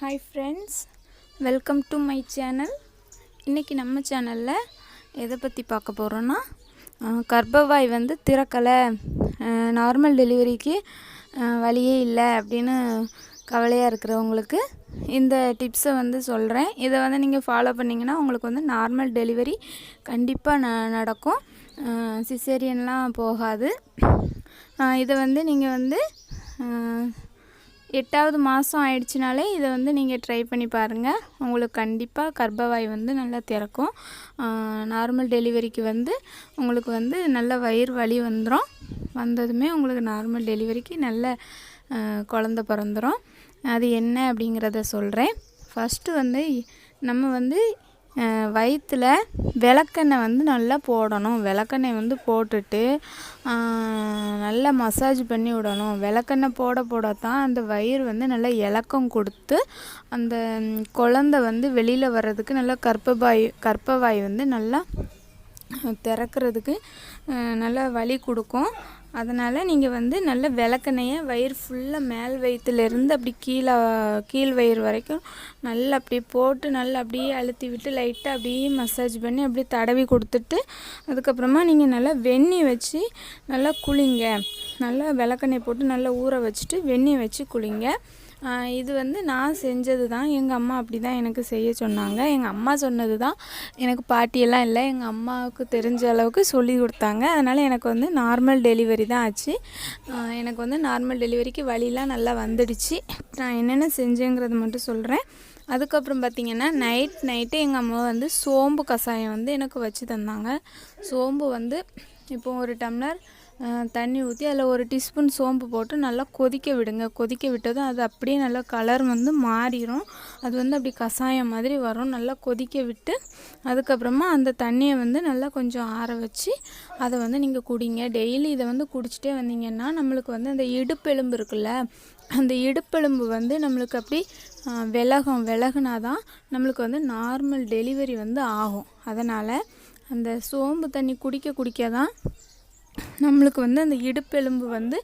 Hi friends welcome to my channel இன்றைக்கி நம்ம சேனலில் எதை பற்றி பார்க்க போகிறோன்னா கர்ப்பவாய் வந்து திறக்கலை. நார்மல் டெலிவரிக்கு வழியே இல்லை அப்படின்னு கவலையாக இருக்கிறவங்களுக்கு இந்த டிப்ஸை வந்து சொல்கிறேன் இதை வந்து நீங்கள் ஃபாலோ பண்ணிங்கன்னா உங்களுக்கு வந்து நார்மல் டெலிவரி கண்டிப்பாக ந நடக்கும். சிசேரியன்லாம் போகாது. இதை வந்து நீங்கள் வந்து எட்டாவது மாதம் ஆயிடுச்சுனாலே இதை வந்து நீங்கள் ட்ரை பண்ணி பாருங்கள் உங்களுக்கு கண்டிப்பாக கர்ப்பவாய் வந்து நல்லா திறக்கும். நார்மல் டெலிவரிக்கு வந்து உங்களுக்கு வந்து நல்ல வயிறு வலி வந்துடும் வந்ததுமே உங்களுக்கு நார்மல் டெலிவரிக்கு நல்ல குழந்த பிறந்துடும் அது என்ன அப்படிங்கிறத சொல்கிறேன் ஃபஸ்ட்டு வந்து நம்ம வந்து வயிற்றில் விளக்கெண்ணெய் வந்து நல்லா போடணும். விளக்கெண்ணெய் வந்து போட்டுட்டு நல்லா மசாஜ் பண்ணி விடணும். விளக்கெண்ணெய் போட போட தான் அந்த வயிறு வந்து நல்லா இலக்கம் கொடுத்து அந்த குழந்த வந்து வெளியில் வர்றதுக்கு நல்லா கர்ப்பவாய் கர்ப்பவாய் வந்து நல்லா திறக்கிறதுக்கு நல்லா வலி கொடுக்கும். அதனால் நீங்கள் வந்து நல்ல விளக்கெண்ணையை வயிறு ஃபுல்லாக மேல் வயிற்றுலேருந்து அப்படி கீழே கீழ் வயிறு வரைக்கும் நல்லா அப்படியே போட்டு நல்லா அப்படியே அழுத்தி விட்டு லைட்டாக அப்படியே மசாஜ் பண்ணி அப்படியே தடவி கொடுத்துட்டு அதுக்கப்புறமா நீங்கள் நல்லா வெந்நீர் வச்சு நல்லா குளிங்க. நல்லா விளக்கெண்ணெய் போட்டு நல்லா ஊற வச்சுட்டு வெந்நீர் வச்சு குளிங்க. இது வந்து நான் செஞ்சது தான். எங்கள் அம்மா அப்படி தான் எனக்கு செய்ய சொன்னாங்க. எங்கள் அம்மா சொன்னது தான். எனக்கு பாட்டியெல்லாம் இல்லை. எங்கள் அம்மாவுக்கு தெரிஞ்ச அளவுக்கு சொல்லி கொடுத்தாங்க. அதனால் எனக்கு வந்து நார்மல் டெலிவரி தான் ஆச்சு. எனக்கு வந்து நார்மல் டெலிவரிக்கு வழிலாம் நல்லா வந்துடுச்சு. நான் என்னென்ன செஞ்சேங்கிறது மட்டும் சொல்கிறேன் அதுக்கப்புறம் பார்த்திங்கன்னா நைட் நைட்டு எங்கள் அம்மா வந்து சோம்பு கஷாயம் வந்து எனக்கு வச்சு தந்தாங்க. சோம்பு வந்து இப்போ ஒரு டம்ளர் தண்ணி ஊற்றி அதில் ஒரு டீஸ்பூன் சோம்பு போட்டு நல்லா கொதிக்க விடுங்க. கொதிக்க விட்டதும் அது அப்படியே நல்லா கலர் வந்து மாறிடும் அது வந்து அப்படி கஷாயம் மாதிரி வரும். நல்லா கொதிக்க விட்டு அதுக்கப்புறமா அந்த தண்ணியை வந்து நல்லா கொஞ்சம் ஆற வச்சு அதை வந்து நீங்கள் குடிங்க. டெய்லி இதை வந்து குடிச்சிட்டே வந்தீங்கன்னா நம்மளுக்கு வந்து அந்த இடுப்பெலும்பு இருக்குல்ல அந்த இடுப்பெலும்பு வந்து நம்மளுக்கு அப்படி விலகும். விலகுனா தான் நம்மளுக்கு வந்து நார்மல் டெலிவரி வந்து ஆகும். அதனால் அந்த சோம்பு தண்ணி குடிக்க குடிக்க தான் நம்மளுக்கு வந்து அந்த இடுப்பெலும்பு வந்து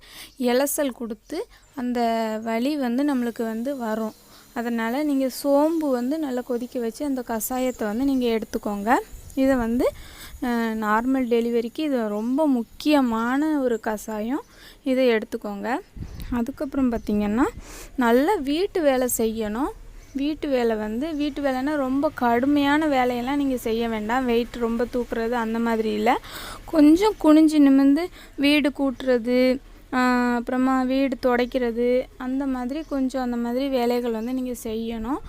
இலசல் கொடுத்து அந்த வலி வந்து நம்மளுக்கு வந்து வரும். அதனால் நீங்கள் சோம்பு வந்து நல்லா கொதிக்க வச்சு அந்த கஷாயத்தை வந்து நீங்கள் எடுத்துக்கோங்க. இதை வந்து நார்மல் டெலிவரிக்கு இது ரொம்ப முக்கியமான ஒரு கஷாயம். இதை எடுத்துக்கோங்க. அதுக்கப்புறம் பார்த்திங்கன்னா நல்லா வீட்டு வேலை செய்யணும். வீட்டு வேலை வந்து வீட்டு வேலைன்னா ரொம்ப கடுமையான வேலையெல்லாம் நீங்கள் செய்ய வேண்டாம். வெயிட் ரொம்ப தூக்குறது அந்த மாதிரி இல்லை. கொஞ்சம் குனிஞ்சு நிமிர்ந்து வீடு கூட்டுறது அப்புறமா வீடு துடைக்கிறது அந்த மாதிரி கொஞ்சம் அந்த மாதிரி வேலைகள் வந்து நீங்கள் செய்யணும்.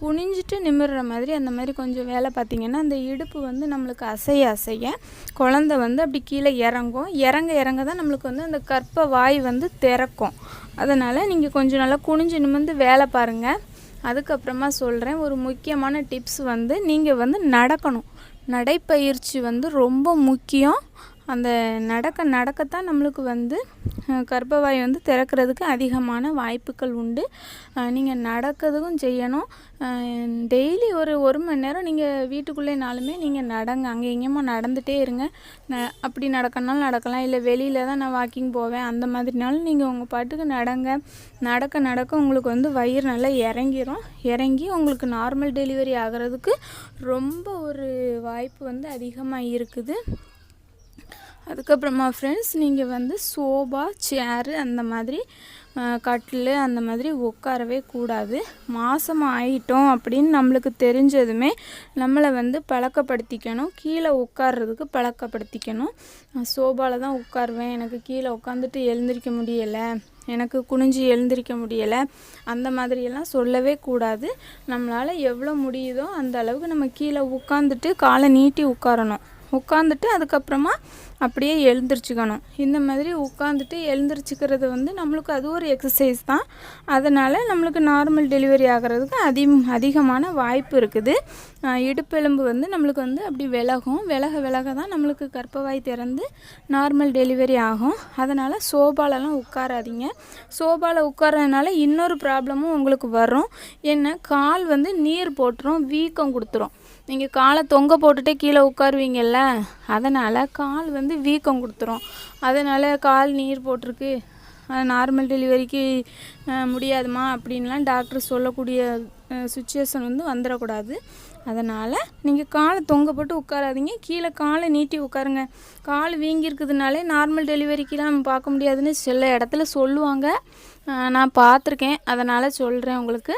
குனிஞ்சிட்டு நிமிடுற மாதிரி அந்த மாதிரி கொஞ்சம் வேலை பார்த்தீங்கன்னா அந்த இடுப்பு வந்து நம்மளுக்கு அசைய அசைய குழந்த வந்து அப்படி கீழே இறங்கும். இறங்க இறங்க தான் நம்மளுக்கு வந்து அந்த கற்ப வாய் வந்து திறக்கும். அதனால் நீங்கள் கொஞ்சம் நல்லா குனிஞ்சு நிமிர்ந்து வேலை பாருங்கள் அதுக்கப்புறமா சொல்கிறேன் ஒரு முக்கியமான டிப்ஸ் வந்து நீங்கள் வந்து நடக்கணும். நடைப்பயிற்சி வந்து ரொம்ப முக்கியம். அந்த நடக்க நடக்கத்தான் நம்மளுக்கு வந்து கர்ப்பவாய் வந்து திறக்கிறதுக்கு அதிகமான வாய்ப்புகள் உண்டு. நீங்கள் நடக்கிறதுக்கும் செய்யணும். டெய்லி ஒரு ஒரு மணி நேரம் நீங்கள் வீட்டுக்குள்ளேனாலுமே நீங்கள் நடங்க. அங்கே எங்கேயுமா நடந்துகிட்டே இருங்க. ந அப்படி நடக்கனாலும் நடக்கலாம். இல்லை வெளியில் தான் நான் வாக்கிங் போவேன். அந்த மாதிரினாலும் நீங்கள் உங்கள் பாட்டுக்கு நடங்க. நடக்க நடக்க உங்களுக்கு வந்து வயிறு நல்லா இறங்கிரும். இறங்கி உங்களுக்கு நார்மல் டெலிவரி ஆகிறதுக்கு ரொம்ப ஒரு வாய்ப்பு வந்து அதிகமாக இருக்குது. அதுக்கப்புறமா ஃப்ரெண்ட்ஸ் நீங்கள் வந்து சோபா சேரு அந்த மாதிரி கட்டில் அந்த மாதிரி உட்காரவே கூடாது. மாதம் ஆயிட்டோம் அப்படின்னு நம்மளுக்கு தெரிஞ்சதுமே நம்மளை வந்து பழக்கப்படுத்திக்கணும். கீழே உட்கார்றதுக்கு பழக்கப்படுத்திக்கணும். நான் சோபாவில் தான் உட்காருவேன். எனக்கு கீழே உட்காந்துட்டு எழுந்திரிக்க முடியலை. எனக்கு குனிஞ்சு எழுந்திரிக்க முடியலை. அந்த மாதிரியெல்லாம் சொல்லவே கூடாது. நம்மளால் எவ்வளோ முடியுதோ அந்த அளவுக்கு நம்ம கீழே உட்காந்துட்டு காலை நீட்டி உட்காரணும். உட்காந்துட்டு அதுக்கப்புறமா அப்படியே எழுந்திரிச்சுக்கணும். இந்த மாதிரி உட்காந்துட்டு எழுந்திரிச்சிக்கிறது வந்து நம்மளுக்கு அது ஒரு எக்ஸசைஸ் தான். அதனால் நம்மளுக்கு நார்மல் டெலிவரி ஆகிறதுக்கு அதி அதிகமான வாய்ப்பு இருக்குது. இடுப்பெலும்பு வந்து நம்மளுக்கு வந்து அப்படி விலகும். விலக விலக தான் நம்மளுக்கு கற்பவாய் திறந்து நார்மல் டெலிவரி ஆகும். அதனால் சோபாலெல்லாம் உட்காராதீங்க. சோபாவில் உட்காரதுனால இன்னொரு ப்ராப்ளமும் உங்களுக்கு வரும். என்ன? கால் வந்து நீர் போட்டுரும் வீக்கம் கொடுத்துரும். நீங்கள் காலை தொங்க போட்டுட்டே கீழே உட்காருவீங்கல்ல அதனால் கால் வந்து வீக்கம் கொடுத்துரும். அதனால் கால் நீர் போட்டிருக்கு. நார்மல் டெலிவரிக்கு முடியாதுமா அப்படின்லாம் டாக்டர் சொல்லக்கூடிய சுச்சுவேஷன் வந்து வந்துடக்கூடாது. அதனால் நீங்கள் காலை தொங்க போட்டு உட்காராதீங்க. கீழே காலை நீட்டி உட்காருங்க. கால் வீங்கியிருக்குதுனாலே நார்மல் டெலிவரிக்கெலாம் நம்ம பார்க்க முடியாதுன்னு சில இடத்துல சொல்லுவாங்க. நான் பார்த்துருக்கேன். அதனால் சொல்கிறேன் உங்களுக்கு.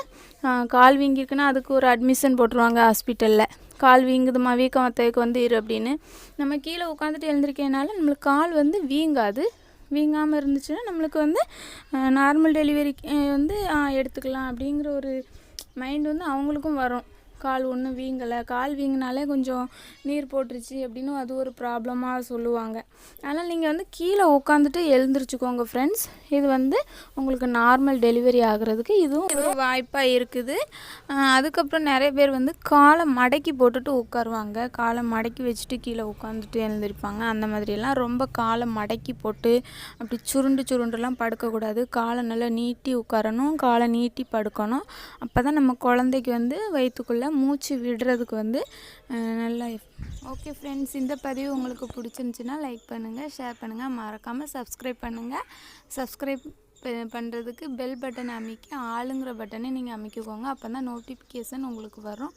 கால் வீங்கியிருக்குன்னா அதுக்கு ஒரு அட்மிஷன் போட்டுருவாங்க ஹாஸ்பிட்டலில் கால் வீங்குதுமா வீக்கம் வத்ததுக்கு வந்து இரு அப்படின்னு. நம்ம கீழே உட்காந்துட்டு எழுந்திருக்கனால நம்மளுக்கு கால் வந்து வீங்காது. வீங்காமல் இருந்துச்சுன்னா நம்மளுக்கு வந்து நார்மல் டெலிவரி வந்து எடுத்துக்கலாம் அப்படிங்கிற ஒரு மைண்ட் வந்து அவங்களுக்கும் வரும். கால் ஒன்றும் வீங்கலை. கால் வீங்கினாலே கொஞ்சம் நீர் போட்டுருச்சு அப்படின்னு அது ஒரு ப்ராப்ளமாக சொல்லுவாங்க. அதனால் நீங்கள் வந்து கீழே உட்காந்துட்டு எழுந்திரிச்சுக்கோங்க ஃப்ரெண்ட்ஸ் இது வந்து உங்களுக்கு நார்மல் டெலிவரி ஆகுறதுக்கு இதுவும் வாய்ப்பாக இருக்குது. அதுக்கப்புறம் நிறைய பேர் வந்து காலை மடக்கி போட்டுட்டு உட்காருவாங்க. காலை மடக்கி வச்சுட்டு கீழே உட்காந்துட்டு எழுந்திருப்பாங்க. அந்த மாதிரியெல்லாம் ரொம்ப காலை மடக்கி போட்டு அப்படி சுருண்டு சுருண்டுலாம் படுக்கக்கூடாது. காலை நல்லா நீட்டி உட்காரணும். காலை நீட்டி படுக்கணும். அப்போ தான் நம்ம குழந்தைக்கு வந்து வயிற்றுக்குள்ளே மூச்சு விடுறதுக்கு வந்து நல்லா ஓகே ஃப்ரெண்ட்ஸ் இந்த பதிவு உங்களுக்கு பிடிச்சிருந்துச்சின்னா லைக் பண்ணுங்கள் ஷேர் பண்ணுங்கள் மறக்காமல் சப்ஸ்கிரைப் பண்ணுங்கள் சப்ஸ்கிரைப் பண்ணுறதுக்கு பெல் பட்டன் அமைக்க ஆளுங்கிற பட்டனை நீங்கள் அமைக்கிக்கோங்க. அப்போ தான் நோட்டிஃபிகேஷன் உங்களுக்கு வரும்.